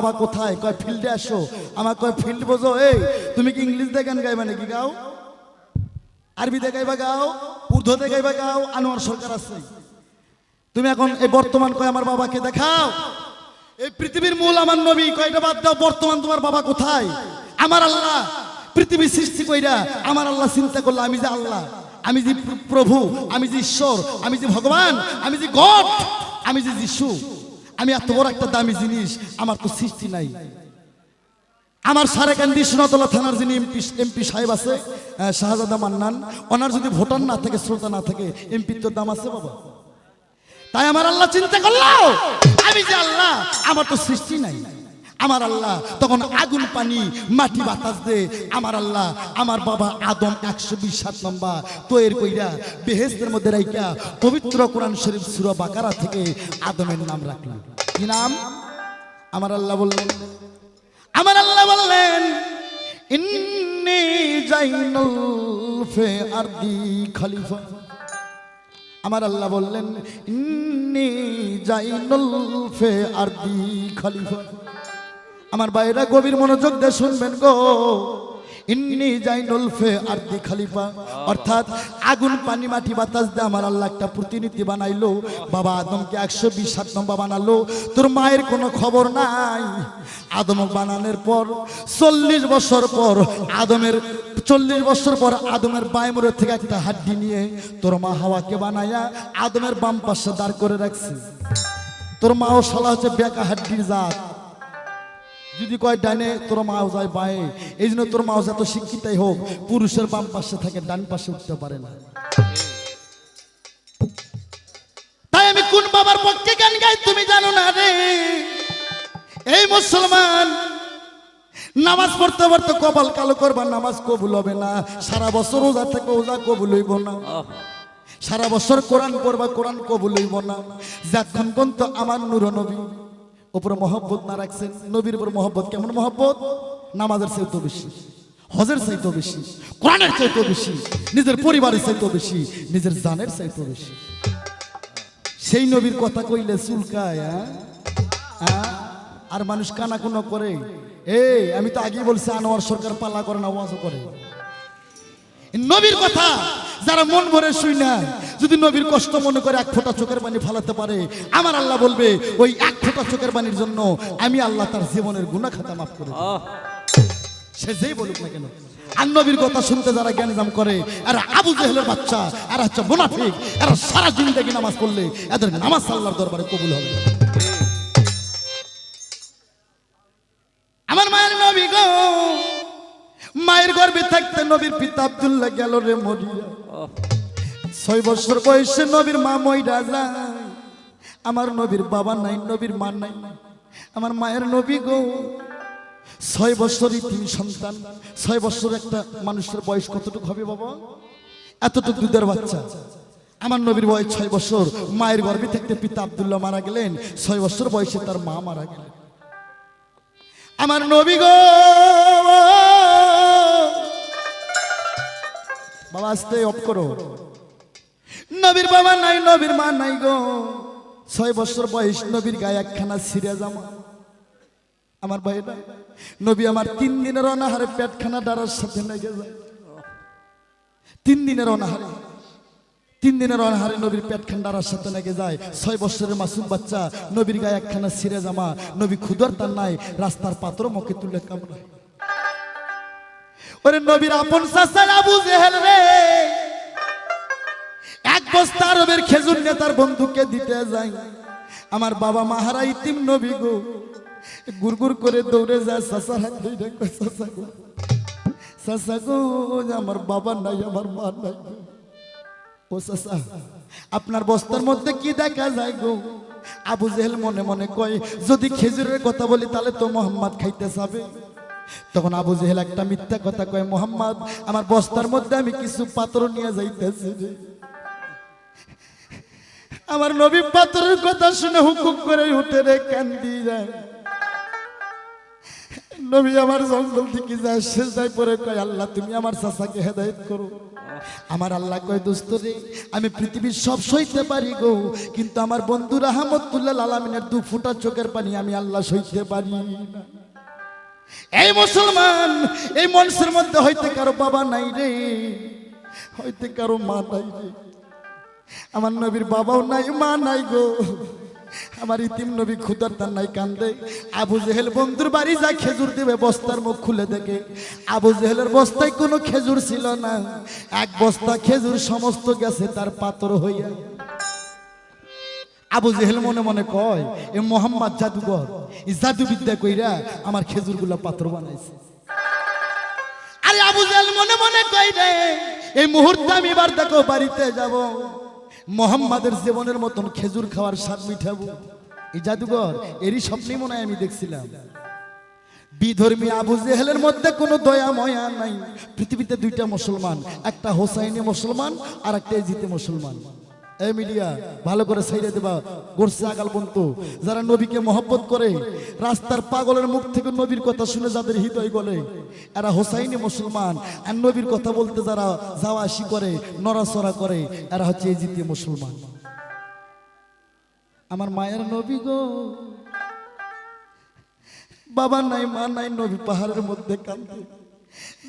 বাবা কোথায়? কয় ফিল্ডে আসো। আমার কয় ফিল্ড বোঝো, এই, তুমি কি ইংলিশ দিয়ে গান গাইবা নাকি? গাও। আরবিতে গাইবা, গাও। উর্দুতে গাইবা, গাও। আনোয়ার সরকার আছে। তুমি এখন এই বর্তমান কয়, আমার বাবাকে দেখাও। এই পৃথিবীর মূল আমার নবী কয়টা বাদ দাও, বর্তমান তোমার বাবা কোথায়? আমার আল্লাহ। পৃথিবী সৃষ্টি কইরা আমার আল্লাহ চিন্তা করল, আমি যে আল্লাহ, আমি যে প্র- প্রভু, আমি যে ঈশ্বর, আমি যে ভগবান, আমি যে গড, আমি যে যিশু। আমি এত বড় একটা দামি জিনিস, আমার তো সৃষ্টি নাই। আমার সারেকান্দি সোনাতলা থানার যিনি এমপি এমপি সাহেব আছে শাহজাদা মান্নান, ওনার যদি ভোটার না থাকে, শ্রোতা না থাকে, এমপির তো দাম আছে বাবা। তাই আমার আল্লাহ চিন্তা করল, আমি যে আল্লাহ, আমার তো সৃষ্টি নাই। আমার আল্লাহ তখন আগুন, পানি, মাটি, বাতাস দে, আমার আল্লাহ, আমার বাবা আদম একশো বিশ সাত নম্বর, তৈর কইরা বেহেস্তের মধ্যে রাইকা পবিত্র কোরআন শরীফ সুরা বাকারা থেকে আদমের নাম রাখলাম নাম? আমার আল্লাহ বললেন, আমার আল্লাহ বললেন, ইন্নি জাইনুল ফে আরদি খলিফা। আমার আল্লাহ বললেন, ইন্নি জাইনুল ফে আরদি খলিফা। আমার বাইরা গভীর মনোযোগ দিয়ে শুনবেন গো। ইন্নি জাইনুল ফে আরদি খলিফা। অর্থাৎ আগুন পানি মাটি বাতাস দিয়ে আমার আল্লাহ একটা প্রতিনিধি বানাইলো। বাবা আদমকে একশো বিশ সাত নম্বর বানালো। তোর মায়ের কোনো খবর নাই। আদম বানানোর পর চল্লিশ বছর পর আদমের চল্লিশ বছর পর আদমের বায়মুরের থেকে একটা হাড্ডি নিয়ে তোর মা হাওয়াকে বানাইয়া আদমের বাম পাশে দাঁড় করে রাখছে। তোর মাও শালা হচ্ছে বেকা হাড্ডির জাত। যদি কয়, ডানে তোর মাও যায় বায়ে। এই জন্য তোর মাও যত শিক্ষিতাই হোক, পুরুষের বাম পাশে থাকে, ডান পাশে উঠতে পারে না। তাই আমি কোন বাবার পক্ষে গান গাই তুমি জানো না রে? এই মুসলমান, নামাজ পড়তে পড়তে কপাল কালো করবা, নামাজ কবুল হবে না। সারা বছর ওজা থেকে ওজা কবুল হইব না। সারা বছর কোরআন পড়বা, কোরআন কবুল হইব না। যখন পর্যন্ত আমার নূর নবী উপরে মহব্বত না রাখছেন, নবীর উপর মহব্বত কেমন মহব্বত নামাজের চাইতে বেশি, হজের চাইতে বেশি, কোরআনের চাইতে বেশি, নিজের পরিবারের চাইতে বেশি, নিজের জানের চাইতে বেশি সেই নবীর কথা কইলে চুলকায় হ্যাঁ? হ্যাঁ? আর মানুষ কানা কোনো করে, এই, আমি তো আগেই বলছি, আনোয়ার সরকার পাল্লা করে না, ওয়াজও করে নবীর কথা যারা মন ভরে শুই না যদি নবীর কষ্ট মনে করে এক ফোঁটা চোখের পানি ফালাতে পারে আমার আল্লাহ বলবে ওই এক ফোঁটা চোখের পানির জন্য আমি আল্লাহ তার জীবনের গুণা খাতা মাফ করে সে যেই বলুক না কেন। আর নবীর কথা শুনতে যারা জ্ঞানজাম করে এরা আবু জেহেলের বাচ্চা এরা হচ্ছে মুনাফিক এরা সারা জিন্দগি নামাজ পড়লে এদের নামাজ আল্লাহর দরবারে কবুল হবে। আমার মায়ের নবী গো মায়ের গর্ভে থাকতে নবীর পিতা আব্দুল্লাহ গেল রে মরিয়া ছয় বছর বয়সে নবীর মা মইরা যায়। আমার নবীর বাবা নাই, নবীর মা নাই। আমার মায়ের নবী গো। ছয় বছরই তিন সন্তান। ছয় বছর একটা মানুষের বয়স কতটুকু হবে বাবা? এতটুকু দুধের বাচ্চা। আমার নবীর বয়স ছয় বছর। মায়ের গর্ভে থাকতে পিতা আব্দুল্লাহ মারা গেলেন। ছয় বছর বয়সে তার মা মারা গেলেন। আমার নবী গো! আসতে অফ করো। নবীর বাবা নাই, নবীর মা নাই গো। ছয় বছর বয়স, নবীর গায়ে একখানা সিরিয়া জামা। আমার ভাইরা নবী আমার তিন দিনের অনাহারে পেটখানা ডারার সাথে লেগে যায়। তিন দিনের অনাহারে, তিন দিনের অনাহারে নবীর পেটখান ডারার সাথে লেগে যায়। ছয় বছরের মাসুম বাচ্চা, নবীর গায়ে একখানা সিরে জামা। নবী ক্ষুদর তার নাই, রাস্তার পাত্র মুখে তুলে কামড়ায়। ওরে নবীর আপন চাচা আবু জেহেল রে। এক বস্তা আরবের খেজুর নিয়ে তার বন্ধুকে দিতে যায়। আমার বাবা মাহারা ইতিম নবী গো। গুড়গুড় করে দৌড়ে যায় চাচার হাত ধরে চাচা গো। চাচা গো, আমার বাবা নাই, আমার মা নাই। ও সাসা আপনার বস্তার মধ্যে কি দেখা যায় গো? আবু জেহেল মনে মনে কয়, যদি খেজুরের কথা বলি, তাহলে তো মোহাম্মদ খাইতে যাবে। তখন আবু জেহেল একটা মিথ্যা কথা কয়, মোহাম্মদ, আমার বস্তার মধ্যে আমি কিছু পাত্র নিয়ে যাইতেছি আমার নবী পাত্রের কথা শুনে হুকুক করে উঠে রে কান্দি নবী আমার জঙ্গল থেকে যায় শেষ যায় পরে কয়, আল্লাহ, তুমি আমার চাচাকে হেদায়েত করো। আমার আল্লাহ কয়, দোস্ত রে, আমি পৃথিবীর সব সইতে পারি গো, কিন্তু আমার বন্ধু রাহমতুল্লাহ আলামিনের দু ফুটা চোখের পানি আমি আল্লাহ সইতে পারি না। এই মুসলমান, এই মনসের মধ্যে হইতে কারও বাবা নাই রে হইতে কারও মা নাই রে। আমার নবীর বাবাও নাই, মা নাই গো। আমার ইতিম নবী খুদার তার নাই কান্দে। আবু জেহেল বন্ধুর বাড়ি যা খেজুর দেবে বস্তার মুখ খুলে দেখে। আবু জেহেলের বস্তায় কোনো খেজুর ছিল না। এক বস্তা খেজুর সমস্ত গেছে, তার পাতর হইয়া। আবু জেহেল মনে মনে কয়, এ মোহাম্মদ জাদুঘর, এই জাদুবিদ্যা কইরা আমার খেজুর খেজুরগুলা পাত্র বানাইছে। আরে আবু জেহেল মনে মনে কয় রে, এই মুহূর্তে আমি এবার দেখো বাড়িতে যাব, মোহাম্মদের জীবনের মতন খেজুর খাওয়ার স্বাদ মিঠাবো। এই জাদুঘর, এরই স্বপ্নই মনে হয় আমি দেখছিলাম। বিধর্মী আবু জেহেলের মধ্যে কোনো দয়া, ময়া নাই। পৃথিবীতে দুইটা মুসলমান, একটা হোসাইনি মুসলমান আর একটা এজিতে মুসলমান। ভালো করে সাইডে দেবা। গোরসে আগাল বন্তু যারা নবীকে মহব্বত করে, রাস্তার পাগলের মুখ থেকে নবীর কথা শুনে যাদের হৃদয় গলে, এরা হোসাইনি মুসলমান। আর নবীর কথা বলতে যারা যাওয়া আসি করে, নড়াচড়া করে, এরা হচ্ছে এই এজিতে মুসলমান। আমার মায়ের নবী গো, বাবা নাই, মা নাই, নবী পাহাড়ের মধ্যে কান্দে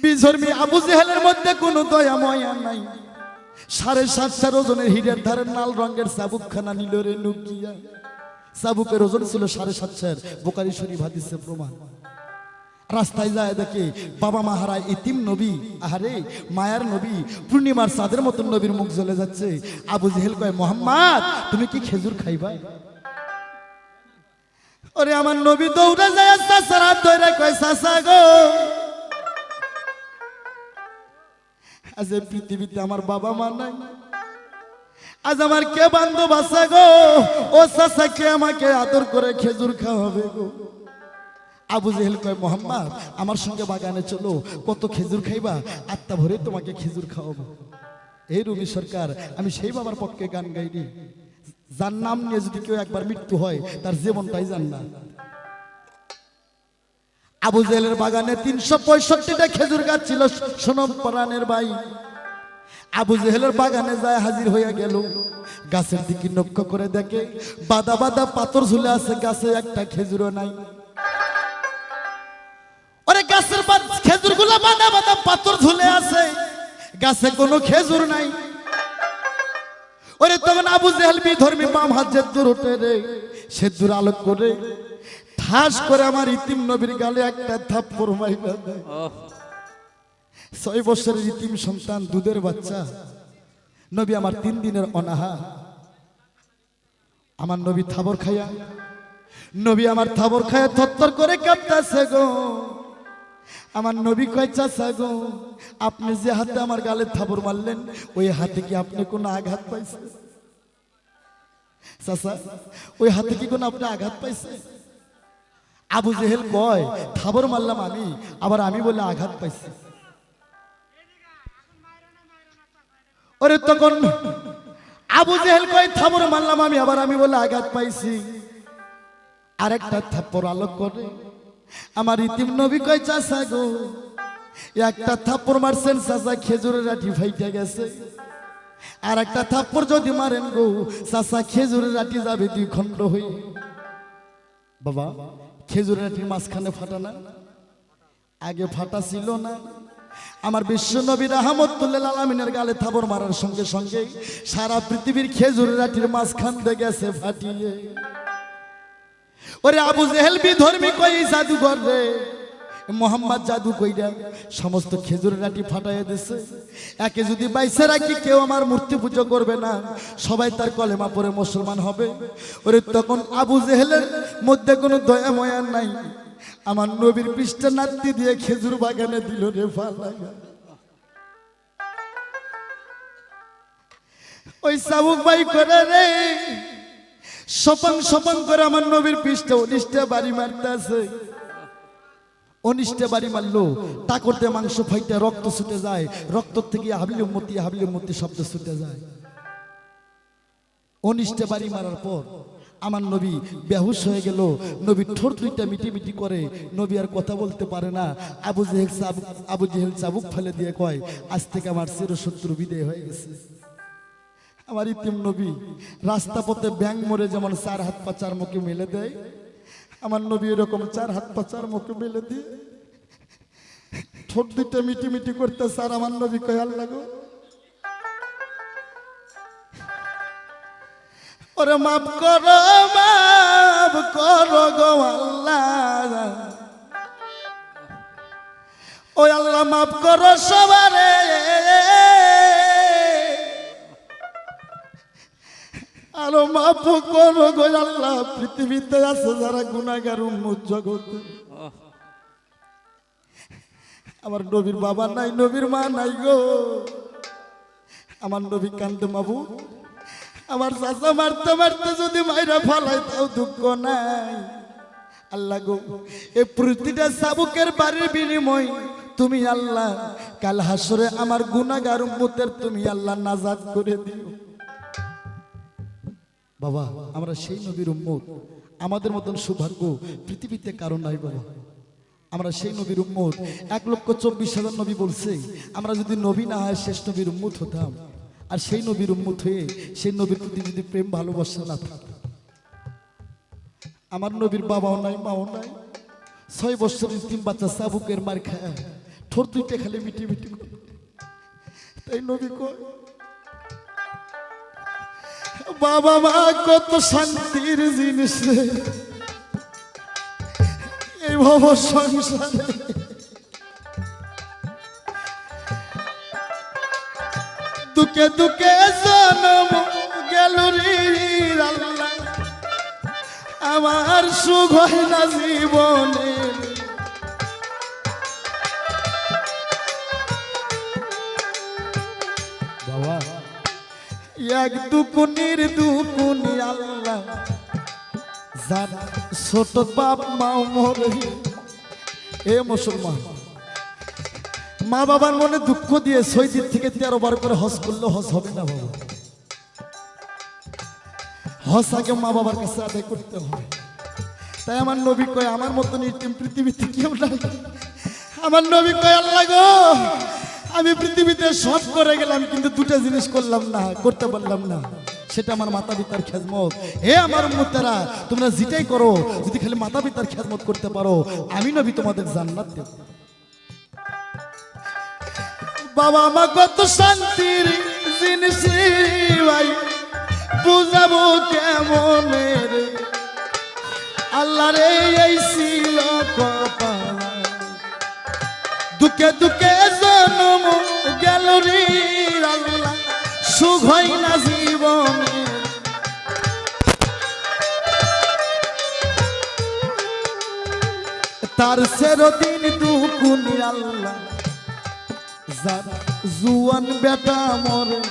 বিধর্মী আবু জেহেলের মধ্যে কোনো দয়া ময়া নাই। সাড়ে সাতশার ওজনের হিরের ধারে লাল রঙের চাবুকখানা নিল রে নুকিয়া। চাবুকের ওজন ছিল সাড়ে সাতশার বোকারি শরীফ হাদিসে প্রমাণ। রাস্তায় যায় দেখে বাবা মা হারায় ইতিম নবী। আহারে, মায়ার নবী, পূর্ণিমার চাঁদের মতন নবীর মুখ জ্বলে যাচ্ছে। আবু জেহেল কয়, মোহাম্মদ, তুমি কি খেজুর খাইবা? ওরে আমার নবী দৌড়ে যায় হাত ধরে কয়, চাচা গো। আজ এই পৃথিবীতে আমার বাবা মা নাই। আজ আমার কে বান্ধব আছে গো? ও চাচা কে আমাকে আদর করে খেজুর খাওয়াবে গো। আবু জেহেল কয়, মোহাম্মদ, আমার সঙ্গে বাগানে চলো। কত খেজুর খাইবা? আত্মা ভরে তোমাকে খেজুর খাওয়াবো। এই রবি সরকার, আমি সেই বাবার পক্ষে গান গাইনি। যার নাম নিয়ে যদি কেউ একবার মৃত্যু হয়, তার জীবনটাই জান না আবু জেলের বাগানে তিনশো পঁয়ষট্টিটা খেজুর গাছ ছিল, সোনম পরাণের ভাই। আবু জেহেলের বাগানে যায় হাজির হইয়া গেল। গাছের দিকে লক্ষ্য করে দেখে, বাদা বাদা পাথর ঝুলে আছে, গাছে একটা খেজুরও নাই। ওরে গাছের খেজুরগুলো বাদা বাদা পাথর ঝুলে আছে, গাছে কোনো খেজুর নাই। ওরে তখন আবু জেহেল ধর্মী বাম হাত যে দূর ওঠে রে, সে দূর আলোক করে ঠাস করে আমার ইতিম নবীর গালে একটা মাইরা দেয়। ছয় বছরের ইতিম সন্তান দুধের বাচ্চা। নবী আমার তিন দিনের অনাহা। আমার নবী থাবর খাইয়া নবী আমার থাবর খায়া থরথর করে কাঁপতাছে গো। আমার নবী কয় চাচা গো আপনি যে হাতে আমার গালে থাবর মারলেন ওই হাতে কি আপনি কোনো আঘাত পাইছে চাচা ওই হাতে কি কোনো আপনি আঘাত পাইছে আবু জেহেল কয়, থাবর মারলাম আমি, আবার আমি বলে আঘাত পাইছি। ওরে তখন আবু জেহেল কয়, থাবর মারলাম আমি, আবার আমি বলে আঘাত পাইছি। আরেকটা থাপ্পর আলোক করে। আমার ইতিম নবী কয় চাষা গো, একটা থাপ্পর মারছেন চাষা খেজুরের আঠি ফাইটে গেছে। আর একটা থাপ্পর যদি মারেন গো চাষা খেজুরের আঠি যাবে দুই খণ্ড হয়ে। বাবা খেজুরের একটি মাঝখানে ফাটা না? আগে ফাটা ছিল না। আমার বিশ্ব নবীর আহমদুল্লাহ আলমিনের গালে থাবর মারার সঙ্গে সঙ্গে সারা পৃথিবীর খেজুরের আটির মাঝখান গেছে ফাটিয়ে। ওরে আবু জেহেল বিধর্মী কই জাদুঘর রে? মোহাম্মদ জাদু কইরা সমস্ত খেজুরের আটি ফাটাইয়া দিছে। একে যদি বাইসে রাখি, কেউ আমার মূর্তি পুজো করবে না। সবাই তার কলেমা পরে মুসলমান হবে। ওরে তখন আবু জেহেলের মধ্যে কোনো দয়া ময়া নাই। আমার নবীর পৃষ্ঠা নাতি দিয়ে খেজুর বাগানে দিল রে ফালাগা ওই সাবুক বাই করে রে। সপাং সপাং করে আমার নবীর পৃষ্ঠে উনিশটা বাড়ি মারতে আছে উনিশটা বাড়ি মারলো। তা করতে মাংস ফাইতে রক্ত ছুটে যায়। রক্ত থেকে হাবিলে মতি হাবিলে মতি শব্দ ছুটে যায়। অনিষ্টে বাড়ি মারার পর আমার নবী বেহুশ হয়ে গেল। নবী ঠোঁট দুইটা মিটি মিটি করে। নবী আর কথা বলতে পারে না। আবু জেহেল চাবুক আবু জেহেল চাবুক ফেলে দিয়ে কয়, আজ থেকে আমার চিরশত্রু বিদায় হয়ে গেছে। আমার ইতিম নবী রাস্তা পথে ব্যাং মরে যেমন চার হাত পা চার মুখে মেলে দেয় আমার নবী এরকম চার হাত পা, চার মুখে মেলে দিয়ে ঠোঁট দুইটা মিটি মিটি করতে স্যার আমার নবী কয়াল লাগো ওরে মাফ করো মাফ করো গো আল্লাহ। ওই আল্লাহ মাফ করো সবারে। আরও মাফ করো গো আল্লাহ, পৃথিবীতে আছে যারা গুণাগার উন্মুখ জগতে। আমার নবীর বাবা নাই, নবীর মা নাই গো। আমার নবী কান্দে মাবু। আমার চাচা মারতে মারতে যদি মাইরা ফালাই, তাও দুঃখ নাই। আল্লাহ গো, এ প্রতিটা সাবুকের বাড়ির বিনিময় তুমি আল্লাহ, কাল হাসরে আমার গুনাগার উম্মতের তুমি আল্লাহ নাজাদ করে দিও। বাবা, আমরা সেই নবীর উম্মত। আমাদের মতন সৌভাগ্য পৃথিবীতে কারণ নাই বাবা। আমরা সেই নবীর উম্মত। এক লক্ষ চব্বিশ হাজার নবী বলছে, আমরা যদি নবী না হয় শেষ নবীর উম্মত হতাম, আর সেই নবীর উম্মত হয়ে সেই নবীর প্রতি যদি প্রেম, ভালোবাসা না থাকতো। আমার নবীর বাবাও নাই, মাও নাই। ছয় বছরের তিন বাচ্চা সাবুকের মার খায়। ঠোঁট দুইটা খালি মিটি মিটি। তাই নবী কয় বাবা মা, কত শান্তির জিনিস এই ভব সংসারে। দুকে দুকে জনম গেল আমার সুখ হয় না জীবনে। এক দুকুনির দুকুনি আল্লাহ। যার ছোট বাপ মা মরে। এ মুসলমান, মা বাবার মনে দুঃখ দিয়ে ছয় দিন থেকে তেরো বার করে হজ করলে, হজ হবে না বাবা। হজ আগে মা বাবার কাছে আদায় করতে হবে। তাই আমার নবী কয়, আমার মতন পৃথিবীতে কেউ নাই। আমার নবী কয়, আল্লাহ গো আমি পৃথিবীতে সব করে গেলাম, কিন্তু দুটো জিনিস করলাম না, করতে পারলাম না। সেটা আমার মাতা পিতার খেজমত হে আমার মুতারা তোমরা যেটাই করো, যদি খালি মাতা পিতার খেজমত করতে পারো, আমি নবী তোমাদের জান্নাত দেব। বাবা মা কত শান্তির জিনিস ভাই, বুঝাবো কেমন আল্লাহ রে, এই ছিল দুকে দুকে জন্ম গেল রে আল্লাহ, সুখ হয় না জীবনে। তার সেরদিন দুকুনি আল্লাহ, যার জুয়ান বেটা মরে।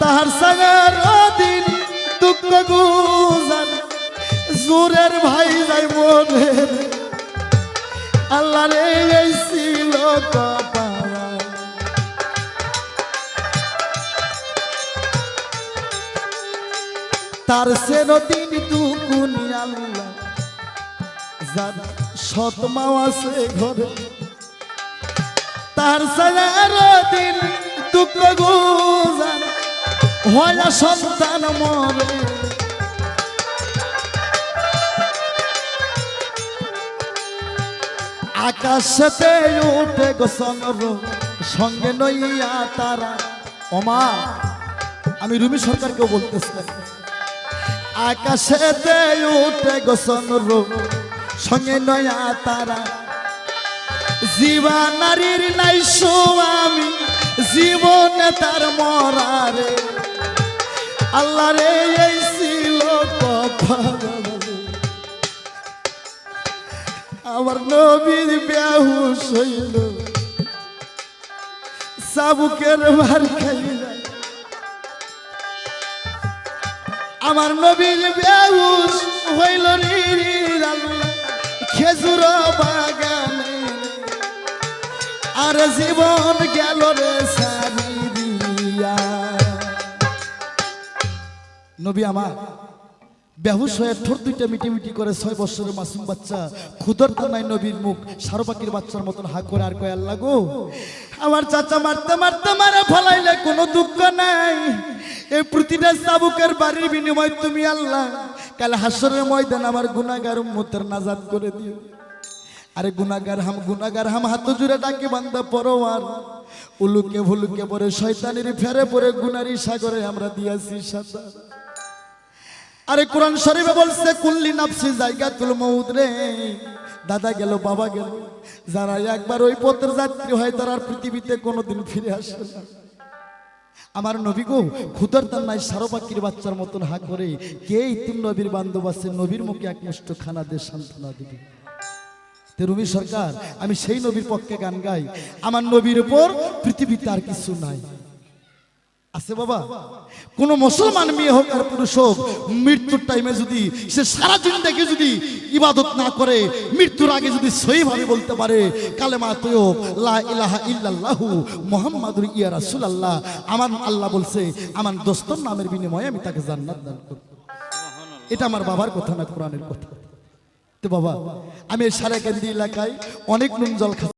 তাহার সাগার দিন দুঃখ গুজার, জোরের ভাই যাই মরে। আল্লাহ রে এই তার সেরদিন দুকুনি আল্লাহ যার সৎ মাও আছে ঘরে। তার সাজার দিন দুঃখ গুজার, হয় সন্তান মরে। আকাশতে উঠে গো সঙ্গর সঙ্গে নইয়া তারা ওমা আমি রুমি সরকারকেও বলতেছি। আকাশেতে উঠে গো সঙ্গর সঙ্গে নয়া তারা জীবা নারীর নাই আমি জীবনে তার মরারে আল্লাহ রে এই আমার নবীর বেহুশ হইল সাবুকের মার খাইল। আমার নবীর বেহুশ হইল খেজুর বাগানে। আর জীবন গেল রে সারি দিয়া। নবী আমার বেহুশ হয়ে ঠোঁট দুইটা মিটি মিটি করে ছয় বছরের মাসুম বাচ্চা খুদর নাই নবীর মুখ, সারো পাখির বাচ্চার মতন হা করে আর কয়, আল্লাহ গো, আমার চাচা মারতে মারতে মারা ফলাইলে কোনো দুঃখ নাই। এই প্রতিটা চাবুকের বাড়ির বিনিময় তুমি আল্লাহ। কাল হাসরের ময়দান আমার গুনাগার উম্মতের নাজাদ করে দিও। আরে গুনাগার হাম গুনাগার হাম, হাত জুড়ে ডাকে বান্দা পরোয়ার। উলুকে ভুলুকে পরে শয়তানের ফেরে পরে গুনারি সাগরে আমরা দিয়াছি সাঁতার। আরে কোরআন শরীফে বলছে, কুল্লি নাফসি জায়গা তুল রে। দাদা গেল, বাবা গেল। যারা একবার ওই পথের যাত্রী হয়, তারা পৃথিবীতে কোনোদিন ফিরে আসে না। আমার নবী গো, খুদার তার নাই সারো বাচ্চার মতন হা করে। কে ইতিম নবীর বান্ধব আছে? নবীর মুখে একমুষ্ট খানা দে সান্ত্বনা দিবে। রুমি সরকার, আমি সেই নবীর পক্ষে গান গাই। আমার নবীর উপর পৃথিবীতে আর কিছু নাই। আছে বাবা? কোন মুসলমান মেয়ে হোক আর পুরুষ হোক, মৃত্যুর টাইমে যদি সে সারা জিন্দেগি যদি ইবাদত না করে, মৃত্যুর আগে যদি সহি ভাবে বলতে পারে, কালেমা আমার আল্লাহ বলছে, আমার দোস্তর নামের বিনিময়ে আমি তাকে জান্নাত দান করব। এটা আমার বাবার কথা না কোরআনের কথা। তো বাবা, আমি এই সারাকান্দি এলাকায় অনেক নুন জল